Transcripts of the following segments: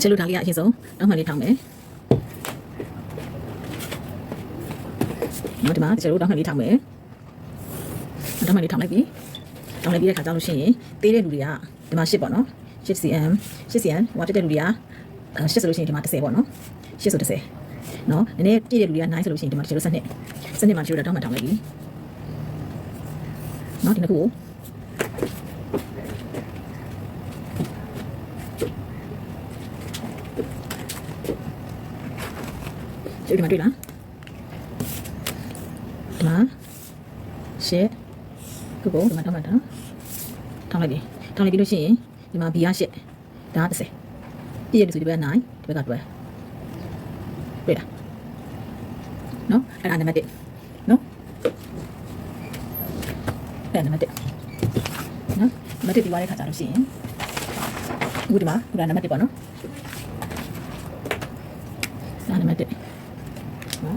ချစ်လို့ဒါလေးကအရင်ဆုံးတောင်းမှန်လေးထောင်းမယ်နော်ဒီမှာချစ်လို့တောင်းမှန်လေးထောင်းမယ်တောင်းမှန်လေးထောင်းလိုက်ပြီထောင်းလိုက်ပြီးတဲ့ခါကျလို့ရှိရင်သေးတဲ့လူတွေကဒီမှာ8ပေါ့နော် 8cm 8cm ဟိုတက်တဲ့လူတွေကအဲ8ဆိုလို့ရှိရင်ဒီမှာ10ပေါ့နော်8ဆို10နော်နည်းနည်းပြည့်တဲ့လူတွေက9ဆိုလို့ရှိရင်ဒီမှာချစ်လို့12စနစ်မှာချစ်လို့တောင်းမှန်ထောင်းလိုက်ပြီနော်ဒီနှစ်ခုကို ဒီမှာတွေ့လားဒီမှာရှစ်ခုကိုဒီမှာတောင်းလိုက်တာနော်ထောင်းလိုက်ပြီထောင်းလိုက်ပြီလို့ရှိရင်ဒီမှာ B ကရှစ်ဒါက30ပြည့်ရပြီဆိုဒီဘက်က9ဒီဘက်က12တွေ့လားနော်အဲ့ဒါနံပါတ်1နော်အဲ့ဒါနံပါတ်1နော်နံပါတ်1ဒီဝါတဲ့ခါကြလို့ရှိရင်အခုဒီမှာခုနံပါတ်1ပေါ့နော်ဒါနံပါတ်1 နော်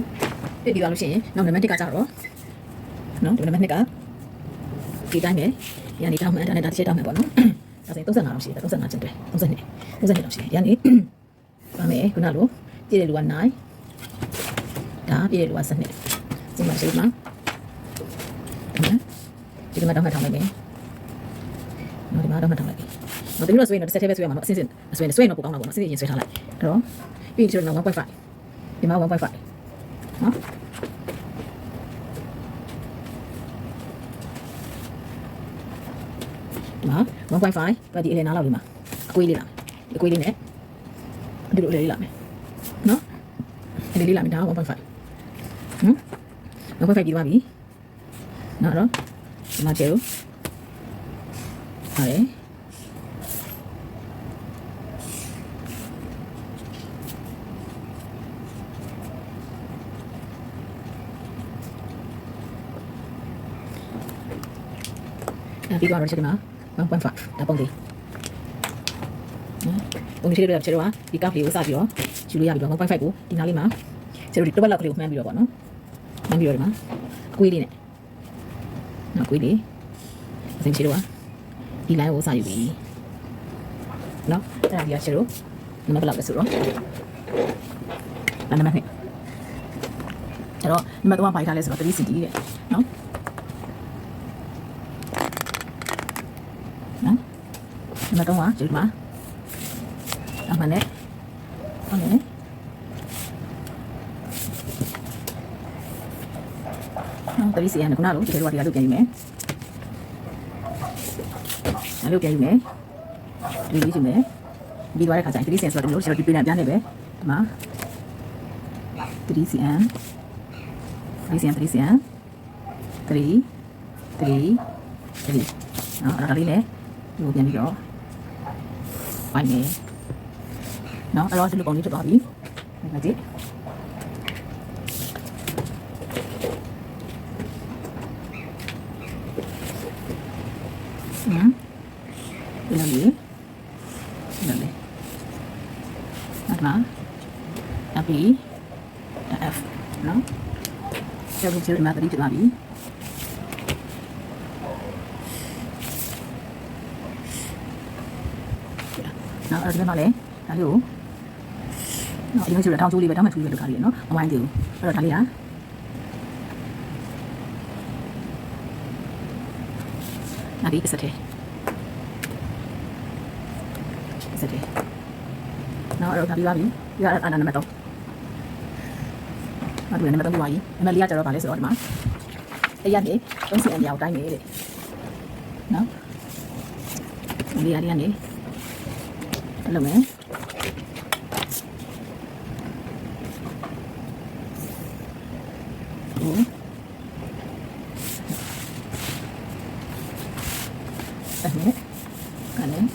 ပြည့်ပြီးသွားလို့ရှိရင်နောက်နံပါတ်1ကကြတော့နော်ဒီနံပါတ်2ကဒီတိုင်းပဲဒီကနေတောင်းမှန်ဒါနဲ့ဒါတစ်ချက်တောင်းမှန်ပေါ့နော်ဒါဆိုရင်35လောက်ရှိတယ်35ကျင်တယ်32 32လောက်ရှိတယ်ဒီကနေပါမယ်ခုနလိုပြည့်တဲ့လူက9ဒါပြည့်တဲ့လူက12ဒီမှာရှိမှာဒီမှာတောင်းမှန်ထောင်းလိုက်မယ်နော်ဒီမှာတောင်းမှန်ထောင်းလိုက်ပြီနော်ဒီလိုဆွေးရင်တော့တစ်ဆက်တည်းပဲဆွေးရမှာနော်အစစ်စစ်ဆွေးရင်ဆွေးရင်တော့ပိုကောင်းတာပေါ့နော်အစစ်စစ်ရင်ဆွေးထားလိုက်အဲ့တော့ပြီးရင်ဒီလို1.5ဒီမှာ1.5 နော်ဒီမှာ1.5ပဲဒီအလဲနားလောက်ဒီမှာအကွေးလေးလာမယ်အကွေးလေးနဲ့ဒီလိုအလဲလေးလာမယ်နော်အလဲလေးလာမယ်ဒါက1.5နော်1.5ပြီးသွားပြီနော်တော့ဒီမှာကျေလို့ဟုတ်တယ် ပြီးသွားတော့ချက်ဒီမှာ1.5ဒါပုံလေးနော်ပုံလေးတွေတော့ချက်တော့ဒီကပ်လေးကိုစပြီးတော့ယူလို့ရပြီတော့1.5ကိုဒီနားလေးမှာချက်တို့ဒီတစ်ပတ်လောက်ကလေးကိုမှန်းပြီးတော့ပေါ့နော်မှန်းပြီးတော့ဒီမှာအကွေးလေးနဲ့နော်အကွေးလေးအစိမ်းချက်တော့ဒီ line ကိုစယူပြီနော်အဲ့ဒါဒီကချက်တို့နံပါတ်ဘယ်လောက်လဲဆိုတော့နံပါတ်2အဲ့တော့နံပါတ်3ကဖိုက်ထားလဲဆိုတော့3 cm တဲ့နော်နော် နံပါတ်3ကဒီမှာအမှန်နဲ့ဟုတ်တယ်နော်3 cm ကခုနလိုဒီလိုကဒီကလုတ်ပြန်ယူမယ်အဲ့လိုပြန်ယူမယ်ဒီလေးယူမယ်ပြီးသွားတဲ့ခါကျရင်3 cm ဆိုတော့ဒီလိုကျွန်တော်ဒီပြင်ပြန်နေပဲဒီမှာ3 cm 3 cm 3 cm 3 3 3နော်အဲ့ဒါလေးနဲ့ဒီကိုပြန်ပြီးတော့ ပိုင်းနေနော်အဲ့တော့ဒီလိုပုံလေးဖြစ်သွားပြီဒီမှာကြည့်ဟမ်ဒီလိုလေးဒီလိုလေးဟုတ်လားအပီ F နော်ကျတော့ဒီမှာတတိဖြစ်သွားပြီ နော်အဲ့ဒါဒီမှာလေဒါလေးကိုနော်အရင်ကဆိုတော့ထောင်ချိုးလေးပဲတောင်းမှချိုးလေးပဲလုပ်ထားရည်နော်မဝိုင်းသေးဘူးအဲ့တော့ဒါလေးကနာဒီပစတဲ့ပစတဲ့နော်အဲ့တော့ဒါပြီးပါပြီဒီကအနာနံပါတ်3အဲ့ဒီနံပါတ်3ပြီးပါပြီနံပါတ်4ကကျတော့ဗာလဲဆိုတော့ဒီမှာတရက်နေ3စီအန်ရောက်တိုင်းနေတဲ့နော်ဒီရရနေ အဲ့လိုမယ်ဟုတ်အဲ့နဲ့အဲ့နဲ့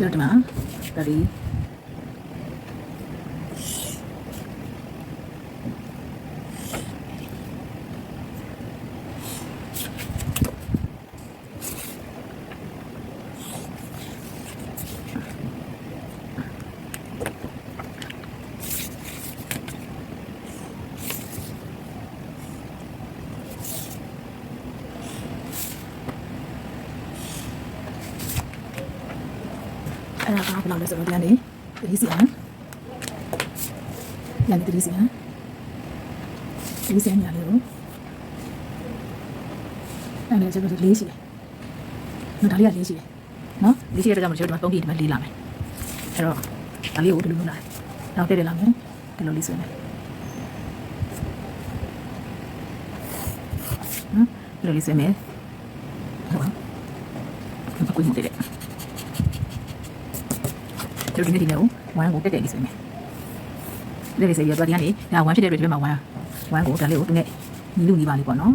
ကျတော့ အဲ့ဒါကဘယ်လောက်လဲဆိုတော့ဒီကနေ3စီအမ်ညနေ3စီအမ်3စီအမ်ညာလေးကိုအဲ့ဒါကျတော့လေးရှိတယ်နော်ဒါလေးကလေးရှိတယ်နော်လေးရှိတဲ့ကြောင့်မလို့ကျွန်တော်ပုံပြဒီမှာလေးလာမယ်အဲ့တော့ဒါလေးကိုဒီလိုလုပ်လာတယ်နောက်တက်တက်လာမယ်ဒီလိုလေးဆွဲမယ်နော်ဒီလိုလေးဆွဲမယ်ဟုတ်ပါဘူးကိုယ်မှုတက်တယ် ကျွန်တော်ဒီနေ့ဒီနေ့ကိုဝမ်းကိုတက်တက်လေးဆွဲမယ်လက်လေးဆွဲပြီးတော့ဒီကနေဒါဝမ်းဖြစ်တဲ့အတွက်ဒီဘက်မှာဝမ်းဝမ်းကိုဒါလေးကိုသူနဲ့ညီလူညီပါလေးပေါ့နော်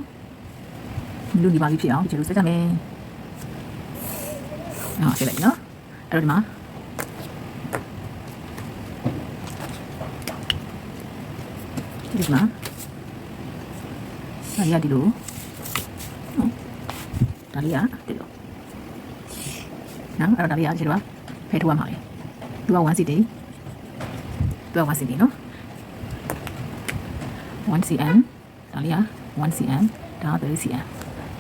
ညီလူညီပါလေးဖြစ်အောင်ကျွန်တော်ဆွဲကြမယ်နော်ဆက်လိုက်နော်အဲ့တော့ဒီမှာဒီမှာအဲ့ရဒီလိုနော်ဒါလေးကဒီလိုနော်အဲ့တော့ဒါလေးကကျွန်တော်ဖယ်ထုတ်ရမှာလေ သူက1 cm သူက1 cm နော်1 cm ဒါလေးက1 cm ဒါက3 cm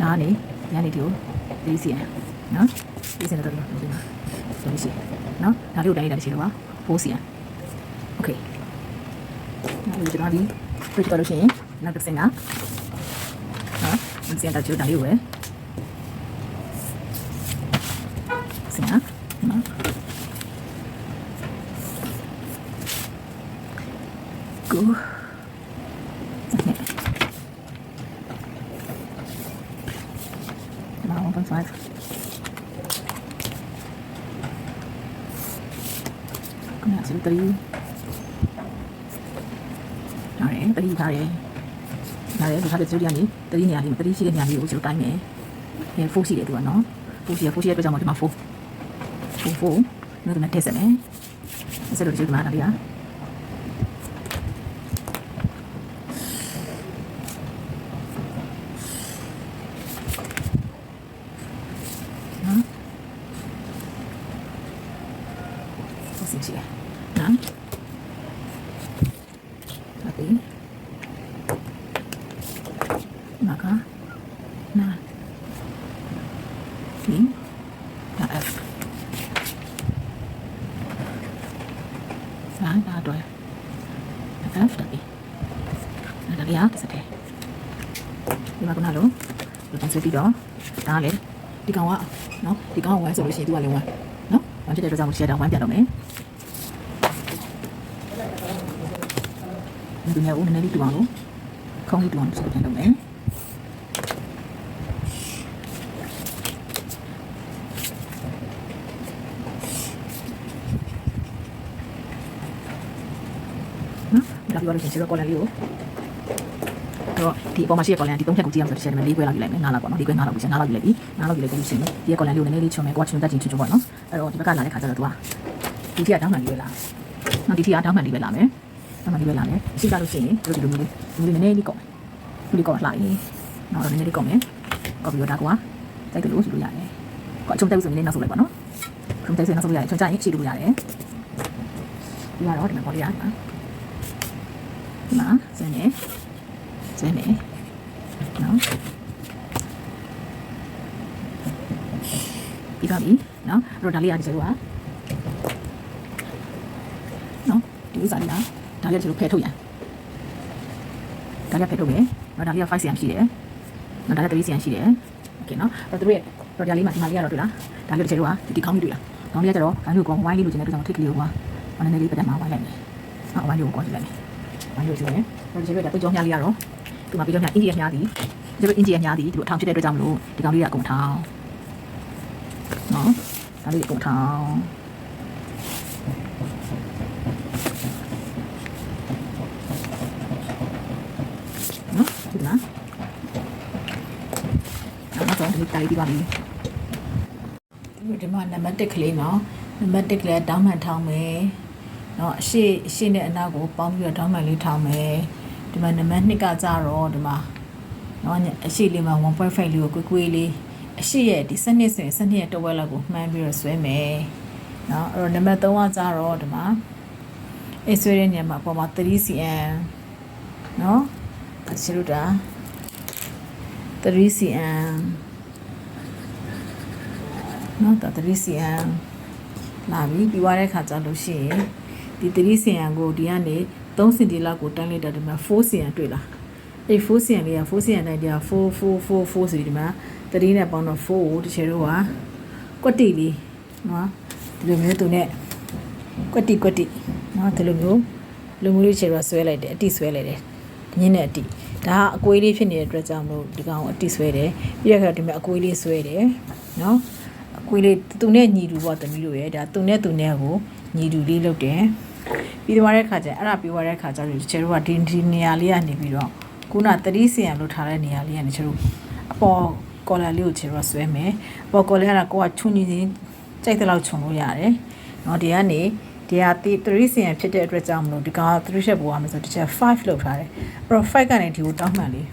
ဒါကနေညနေဒီကို3 cm နော်ဒီစင်တော့ဒီမှာဒီမှာဆိုလို့ရှိရင်နော်ဒါလေးကိုတိုင်းလိုက်တာရှိတော့4 cm okay နောက်ဒီကျွန်တော်ဒီပြတ်တော့လို့ရှိရင်နောက်တစ်စင်ကနော်ဒီစင်တော့ကျိုးဒါလေးကိုပဲစင်ကနော် ကိုနော်1.5ကနစတရီနားရယ်တရီထားရယ်နားရယ်ဒီခါတဲ့ကျိုးရနေတရီနေရာလေးတရီရှိတဲ့နေရာလေးကိုကျိုးတိုင်းမယ်အဲဖိုးရှိတယ်သူကနော်ဖိုးရှိရဖိုးရှိရအတွက်ကြောင့်ဒီမှာဖိုးဖိုးဖိုးနော်ဒီမှာတက်စမယ်ဆက်လို့ကျိုးဒီမှာလာပြီဟာနော် ဆက်စီကြည့်နော်ဟုတ်ပြီမကနာဒီဒါ F စာဒါတော့ F တပြီဒါကြရတစ်စတဲ့ဒီမှာကနာလို့ဒီကောင်ဆွေးပြီးတော့ဒါလည်းဒီကောင်ကနော်ဒီကောင်ကဝိုင်းဆိုလို့ရှိရင်သူကလည်းဝိုင်းနော်ဝိုင်းဖြစ်တဲ့အတွက်ကြောင့်ရှက်တာဝိုင်းပြတော့မယ် ဒီနေ့ဦးနည်းနည်းလေးတူအောင်လို့ခေါင်းလေးတူအောင်ဆက်ပြန်လုပ်မယ်နော်ဒါပြီးတော့ရှင်စီရောကော်လန်လေးကိုတော့ဒီအပေါ်မှာရှိတဲ့ကော်လန်ဒီသုံးချက်ကိုကြည့်အောင်ဆိုတော့ဒီမှာ၄ခွဲလောက်ယူလိုက်မယ်၅လောက်ပေါ့နော်ဒီခွဲ၅လောက်ယူရှင်၅လောက်ယူလိုက်ပြီ၅လောက်ယူလိုက်ပြီးရှင်ဒီကော်လန်လေးကိုနည်းနည်းလေးချုံမယ်ကိုကချုံတက်ချင်းချွတ်ချွတ်ပေါ့နော်အဲ့တော့ဒီဘက်ကလာတဲ့ခါကျတော့သူကဒီထီကတောင်းမှန်လေးပဲလာနော်ဒီထီကတောင်းမှန်လေးပဲလာမယ် တောင်းမှန်လေးပဲလာမယ်ရှိကြလို့ရှိရင်တို့ဒီလိုမျိုးလေးဒီလိုနည်းနည်းလေးကောက်မယ်ဒီလေးကောက်လှရင်နော်တော့နည်းနည်းလေးကောက်မယ်ကောက်ပြီးတော့ဒါကွာစိုက်တယ်လို့ယူလို့ရတယ်ကိုအချုံတက်ဆိုရင်လည်းနောက်ဆုတ်လိုက်ပါနော်ချုံတက်ဆိုရင်နောက်ဆုတ်လို့ရတယ်ချုံကြရင်ရှိလို့ရတယ်ဒီကတော့ဒီမှာပေါ်လေးရတယ်ဒီမှာစနေစနေနော်ပြီးပါပြီနော်အဲ့တော့ဒါလေးရတယ်ဆိုတော့နော်ဒီဥစ္စာလေးက ဒါလေးကကျွန်တော်ဖယ်ထုတ်ရန်ဒါလေးကဖယ်ထုတ်မယ်နော်ဒါလေးက5 cm ရှိတယ်နော်ဒါလေး3 cm ရှိတယ်โอเคနော်အဲ့တော့သူတို့ရဲ့တော့ဒါလေးမှာဒီမှာလေးကတော့တွေ့လားဒါလေးကျွန်တော်ကဒီကောင်းလေးတွေ့လားကောင်းလေးကကျတော့ဒါလေးကိုဝိုင်းလေးလိုချင်တဲ့အတွက်ကြောင့်ထိတ်ကလေးကိုကမနည်းနည်းလေးပတ်သက်မှာဝိုင်းလိုက်မယ်နော်ဝိုင်းလေးကိုကောကြည့်လိုက်မယ်ဝိုင်းလေးကိုကြည့်မယ်တော့ကျွန်တော်ကကြောင်းမြားလေးကတော့ဒီမှာပြီးတော့မြားအင်ဂျီရဲ့မြားသည်ကျွန်တော်အင်ဂျီရဲ့မြားသည်ဒီလိုအထောင်ဖြစ်တဲ့အတွက်ကြောင့်မလို့ဒီကောင်းလေးကအကုန်ထောင်းနော်ဒါလေးအကုန်ထောင်း နောက်ဆုံးဒီတိုင်ပြီးပါပြီဒီမှာနံပါတ်1ကလေးနော်နံပါတ်1ကလေးတောင်းမှန်ထောင်းမယ်နော်အရှိအရှိနဲ့အနောက်ကိုပေါင်းပြီးတော့တောင်းမှန်လေးထောင်းမယ်ဒီမှာနံပါတ်2ကကြတော့ဒီမှာနော်အရှိလေးမှာ1.5လေးကိုကွေးကွေးလေးအရှိရဲ့ဒီစနစ်ဆိုရင်စနစ်ရဲ့တဝက်လောက်ကိုမှန်းပြီးတော့ဆွဲမယ်နော်အဲ့တော့နံပါတ်3ကကြတော့ဒီမှာအေးဆွဲတဲ့နေရာမှာပေါ်မှာ 3cm နော် Asiruda 3cm နော်ဒါ 3cm လာပြီပြီးသွားတဲ့ခါကျလို့ရှိရင်ဒီ3စီယံကိုဒီကနေ3စင်တီလောက်ကိုတန်းလိုက်တာဒီမှာ4စီယံတွေ့လားအဲ့4စီယံလေးက4စီယံတိုင်းတရား4 4 4 4ဆိုဒီမှာ3နဲ့ပေါင်းတော့4ကိုတစ်ချေတော့ကကွက်တီလေးနော်ဒီလိုမျိုးသူနဲ့ကွက်တီကွက်တီနော်ဒီလိုမျိုးလူမျိုးလေးချေတော့ဆွဲလိုက်တယ်အတိဆွဲလိုက်တယ်ညင်းတဲ့အတိဒါကအကွေးလေးဖြစ်နေတဲ့အတွက်ကြောင့်မလို့ဒီကောင်ကိုအတိဆွဲတယ်ပြီးရခါဒီမှာအကွေးလေးဆွဲတယ်နော် အကွေးလေးသူနဲ့ညီတူပေါ့တမီးတို့ရဲ့ဒါသူနဲ့သူနဲ့ကိုညီတူလေးလုပ်တယ်ပြီးသွားတဲ့ခါကျရင်အဲ့ဒါပြီးသွားတဲ့ခါကျတော့ချေတို့ကဒီဒီနေရာလေးကနေပြီးတော့ခုနသတိစင်ရလို့ထားတဲ့နေရာလေးကနေချေတို့အပေါ်ကော်လာလေးကိုချေတို့ဆွဲမယ်အပေါ်ကော်လာကကိုကချွန်ညီချင်းကြိုက်တဲ့လောက်ခြုံလို့ရတယ်เนาะဒီကနေဒီဟာသတိစင်ရဖြစ်တဲ့အတွက်ကြောင့်မလို့ဒီကောင်ကသတိချက်ပေါ်ရမယ်ဆိုတစ်ချက်5လောက်ထားတယ်အဲ့တော့5ကနေဒီကိုတောင်းမှန်လေး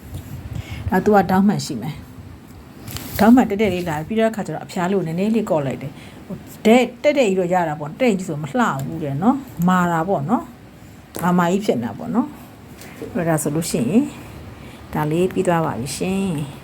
ဒါသူကတောင်းမှန်ရှိမယ် တောင်းမှတက်တက်လေးလာပြီးတော့ခါကျတော့အဖျားလို့နည်းနည်းလေးကော့လိုက်တယ်ဟိုတဲ့တက်တက်ကြီးတော့ရတာပေါ့တက်ကြီးဆိုမလှဘူးတဲ့နော်မာတာပေါ့နော်မာမာကြီးဖြစ်နေတာပေါ့နော်အဲ့ဒါဆိုလို့ရှိရင်ဒါလေးပြီးသွားပါပြီရှင်